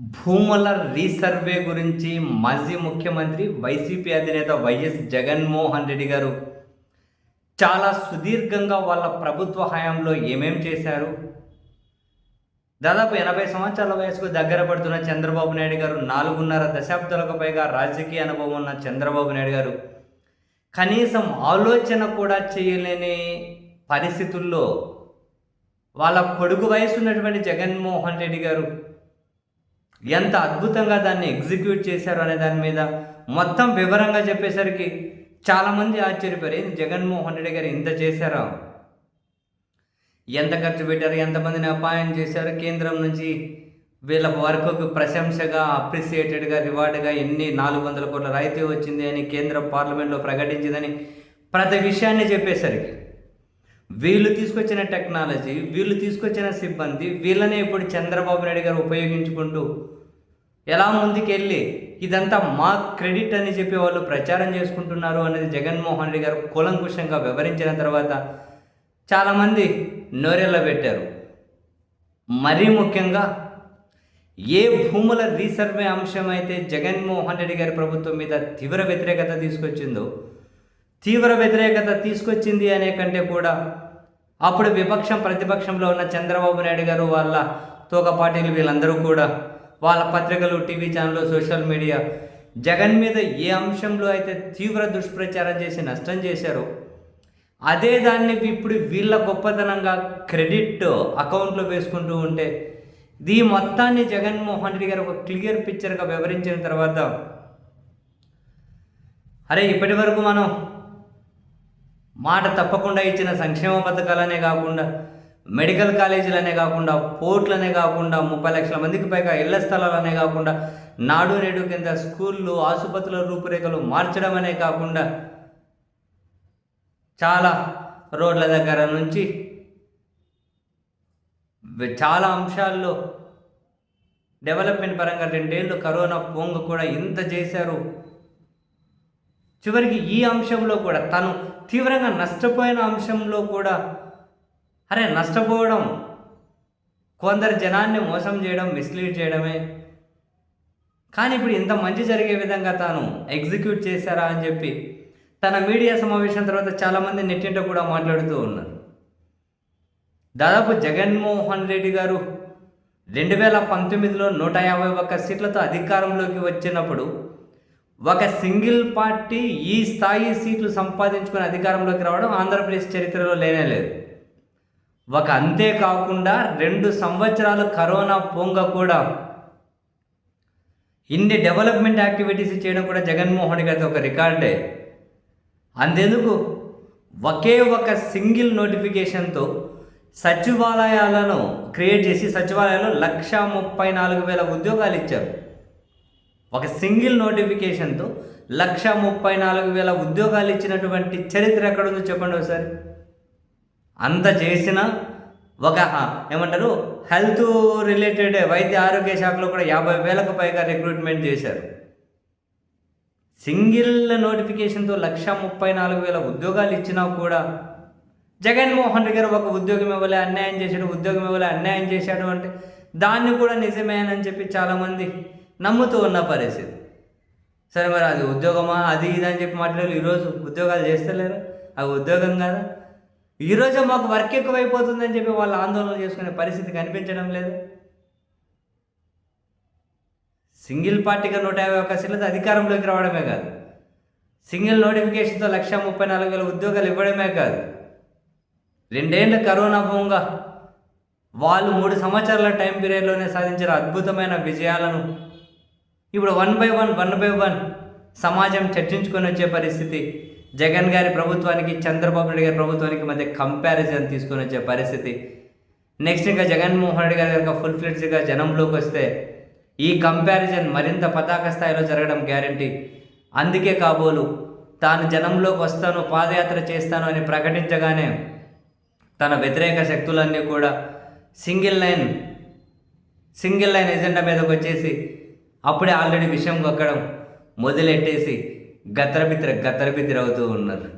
భూముల రీసర్వే గురించి మాజీ ముఖ్యమంత్రి వైసీపీ అధినేత వైఎస్ జగన్మోహన్ రెడ్డి గారు చాలా సుదీర్ఘంగా వాళ్ళ ప్రభుత్వ హయాంలో ఏమేం చేశారు? దాదాపు ఎనభై సంవత్సరాల వయసుకు దగ్గర పడుతున్న చంద్రబాబు నాయుడు గారు నాలుగున్నర దశాబ్దాలకు పైగా రాజకీయ అనుభవం ఉన్న చంద్రబాబు నాయుడు గారు కనీసం ఆలోచన కూడా చేయలేని పరిస్థితుల్లో వాళ్ళ కొడుకు వయసు ఉన్నటువంటి జగన్మోహన్ రెడ్డి గారు ఎంత అద్భుతంగా దాన్ని ఎగ్జిక్యూట్ చేశారు అనే దాని మీద మొత్తం వివరంగా చెప్పేసరికి చాలామంది ఆశ్చర్యపోయారు. ఏంది జగన్మోహన్ రెడ్డి గారు ఇంత చేశారా? ఎంత ఖర్చు పెట్టారు? ఎంతమందిని అపాయం చేశారు? కేంద్రం నుంచి వీళ్ళ వర్క్కు ప్రశంసగా అప్రిసియేటెడ్గా రివార్డుగా ఎన్ని నాలుగు వందల కోట్ల రాయితీ వచ్చింది అని కేంద్ర పార్లమెంట్లో ప్రకటించిందని ప్రతి విషయాన్ని చెప్పేసరికి వీళ్ళు తీసుకొచ్చిన టెక్నాలజీ వీళ్ళు తీసుకొచ్చిన సిబ్బంది వీళ్ళనే ఇప్పుడు చంద్రబాబు నాయుడు గారు ఉపయోగించుకుంటూ ఎలా ముందుకెళ్ళి ఇదంతా మా క్రెడిట్ అని చెప్పి వాళ్ళు ప్రచారం చేసుకుంటున్నారు అనేది జగన్మోహన్ రెడ్డి గారు కూలంకుషంగా వివరించిన తర్వాత చాలామంది నోరెళ్ళ పెట్టారు. మరీ ముఖ్యంగా ఏ భూముల రీసర్వే అంశం అయితే జగన్మోహన్ రెడ్డి గారి ప్రభుత్వం మీద తీవ్ర వ్యతిరేకత తీసుకొచ్చిందో తీవ్ర వ్యతిరేకత తీసుకొచ్చింది అనే కంటే కూడా అప్పుడు విపక్షం ప్రతిపక్షంలో ఉన్న చంద్రబాబు నాయుడు గారు వాళ్ళ తోక పార్టీలు వీళ్ళందరూ కూడా వాళ్ళ పత్రికలు టీవీ ఛానళ్ళు సోషల్ మీడియా జగన్ మీద ఏ అంశంలో అయితే తీవ్ర దుష్ప్రచారం చేసి నష్టం చేశారో అదే దాన్ని ఇప్పుడు వీళ్ళ గొప్పతనంగా క్రెడిట్ అకౌంట్లో వేసుకుంటూ ఉంటే ఈ మొత్తాన్ని జగన్మోహన్ రెడ్డి గారు ఒక క్లియర్ పిక్చర్గా వివరించిన తర్వాత అరే ఇప్పటి వరకు మనం మాట తప్పకుండా ఇచ్చిన సంక్షేమ పథకాలనే కాకుండా మెడికల్ కాలేజీలనే కాకుండా పోర్ట్లనే కాకుండా ముప్పై లక్షల మందికి పైగా ఇళ్ళ స్థలాలనే కాకుండా నాడు నేడు కింద స్కూళ్ళు ఆసుపత్రుల రూపురేఖలు మార్చడం అనే కాకుండా చాలా రోడ్ల దగ్గర నుంచి చాలా అంశాల్లో డెవలప్మెంట్ పరంగా రెండేళ్ళు కరోనా పొంగ కూడా ఇంత చేశారు. చివరికి ఈ అంశంలో కూడా తను తీవ్రంగా నష్టపోయిన అంశంలో కూడా అరే నష్టపోవడం కొందరు జనాన్ని మోసం చేయడం మిస్లీడ్ చేయడమే. కానీ ఇప్పుడు ఇంత మంచి జరిగే విధంగా తాను ఎగ్జిక్యూట్ చేశారా అని చెప్పి తన మీడియా సమావేశం తర్వాత చాలామంది నెట్టింట కూడా మాట్లాడుతూ ఉన్నారు. దాదాపు జగన్మోహన్ రెడ్డి గారు రెండు వేల పంతొమ్మిదిలో నూట యాభై ఒక్క సీట్లతో అధికారంలోకి వచ్చినప్పుడు ఒక సింగిల్ పార్టీ ఈ స్థాయి సీట్లు సంపాదించుకుని అధికారంలోకి రావడం ఆంధ్రప్రదేశ్ చరిత్రలో లేనే లేదు. ఒక అంతేకాకుండా రెండు సంవత్సరాలు కరోనా పొంగ కూడా ఇన్ని డెవలప్మెంట్ యాక్టివిటీస్ చేయడం కూడా జగన్మోహన్ గారి ఒక రికార్డే. అంతెందుకు? ఒకే ఒక సింగిల్ నోటిఫికేషన్తో సచివాలయాలను క్రియేట్ చేసి సచివాలయాల్లో లక్ష ముప్పై నాలుగు వేల ఉద్యోగాలు ఇచ్చారు. ఒక సింగిల్ నోటిఫికేషన్తో లక్ష ముప్పై నాలుగు వేల ఉద్యోగాలు ఇచ్చినటువంటి చరిత్ర ఎక్కడుందో చెప్పండి ఒకసారి. అంత చేసిన ఒక ఏమంటారు? హెల్త్ రిలేటెడ్ వైద్య ఆరోగ్య శాఖలో కూడా యాభై వేలకు పైగా రిక్రూట్మెంట్ చేశారు. సింగిల్ నోటిఫికేషన్తో లక్ష ముప్పై నాలుగు వేల ఉద్యోగాలు ఇచ్చినా కూడా జగన్మోహన్ రెడ్డి గారు ఒక ఉద్యోగం ఇవ్వలే అన్యాయం చేశాడు ఉద్యోగం ఇవ్వలే అన్యాయం చేశాడు అంటే దాన్ని కూడా నిజమేనని చెప్పి చాలామంది నమ్ముతూ ఉన్న పరిస్థితి. సరే మరి అది ఉద్యోగమా? అది ఇది అని చెప్పి మాట్లాడారు ఈరోజు ఉద్యోగాలు చేస్తలేరు? అది ఉద్యోగం కదా. ఈరోజు మాకు వర్క్ ఎక్కువైపోతుందని చెప్పి వాళ్ళు ఆందోళన చేసుకునే పరిస్థితి కనిపించడం లేదు. సింగిల్ పార్టీగా నూట యాభై ఒక్క సీట్లతో అధికారంలోకి రావడమే కాదు. సింగిల్ నోటిఫికేషన్తో లక్ష ముప్పై నాలుగు వేల ఉద్యోగాలు ఇవ్వడమే కాదు. రెండేళ్ళ కరోనా భూంగా వాళ్ళు మూడు సంవత్సరాల టైం పీరియడ్లోనే సాధించిన అద్భుతమైన విజయాలను ఇప్పుడు one by one one by one సమాజం చర్చించుకొని వచ్చే పరిస్థితి. జగన్ గారి ప్రభుత్వానికి చంద్రబాబు నాయుడు గారి ప్రభుత్వానికి మధ్య కంపారిజన్ తీసుకొని వచ్చే పరిస్థితి. నెక్స్ట్ ఇంకా జగన్మోహన్ రెడ్డి గారు కనుక ఫుల్ ఫ్లెడ్జ్గా జనంలోకి వస్తే ఈ కంపారిజన్ మరింత పతాక స్థాయిలో జరగడం గ్యారంటీ అందుకే కాబోలు తాను జనంలోకి వస్తాను పాదయాత్ర చేస్తాను అని ప్రకటించగానే తన వ్యతిరేక శక్తులన్నీ కూడా single line single line agenda మీదకి వచ్చేసి అప్పుడే ఆల్రెడీ విషయం కొక్కడం మొదలెట్టేసి గత్తరబిత్తిర గత్తరబిత్తిర అవుతూ ఉన్నారు.